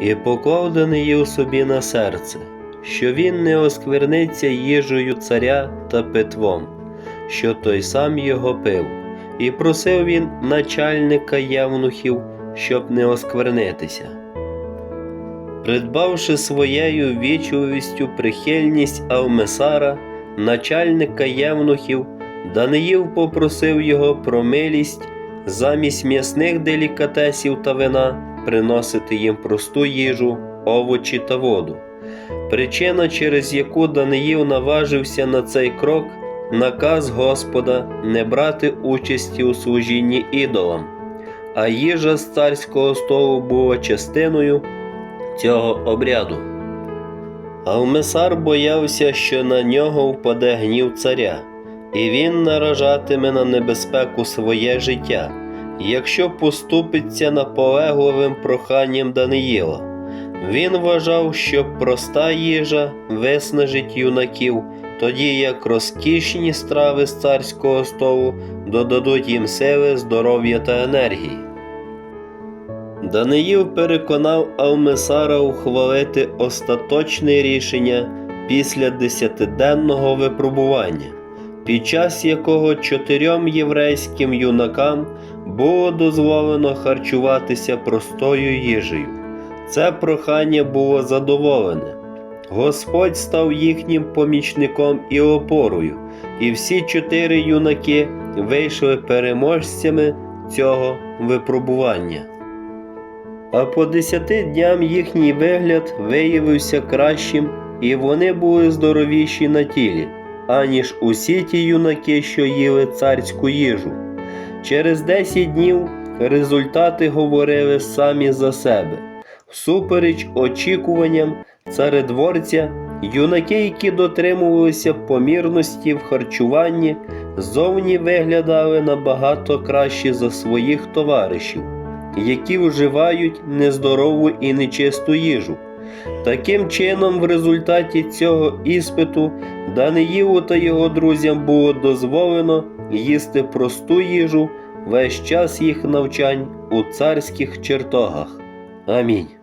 і поклав Даниїл собі на серце, що він не оскверниться їжею царя та питвом, що той сам його пив, і просив він начальника явнухів, щоб не осквернитися. Придбавши своєю вічливістю прихильність Авмесара, начальника євнухів, Даниїл попросив його про милість замість м'ясних делікатесів та вина приносити їм просту їжу, овочі та воду. Причина, через яку Даниїл наважився на цей крок, наказ Господа не брати участі у служінні ідолам, а їжа з царського столу була частиною цього обряду. Авмесар боявся, що на нього впаде гнів царя, і він наражатиме на небезпеку своє життя, якщо поступиться наполегливим проханням Даниїла. Він вважав, що проста їжа виснажить юнаків, тоді як розкішні страви з царського столу додадуть їм сили, здоров'я та енергії. Даниїл переконав Авмесара ухвалити остаточне рішення після десятиденного випробування, під час якого чотирьом єврейським юнакам було дозволено харчуватися простою їжею. Це прохання було задоволене. Господь став їхнім помічником і опорою, і всі чотири юнаки вийшли переможцями цього випробування. А по десяти дням їхній вигляд виявився кращим, і вони були здоровіші на тілі, аніж усі ті юнаки, що їли царську їжу. Через десять днів результати говорили самі за себе. Всупереч очікуванням царедворця, юнаки, які дотримувалися помірності в харчуванні, зовні виглядали набагато краще за своїх товаришів які вживають нездорову і нечисту їжу. Таким чином, в результаті цього іспиту Даниїлу та його друзям було дозволено їсти просту їжу весь час їх навчань у царських чертогах. Амінь.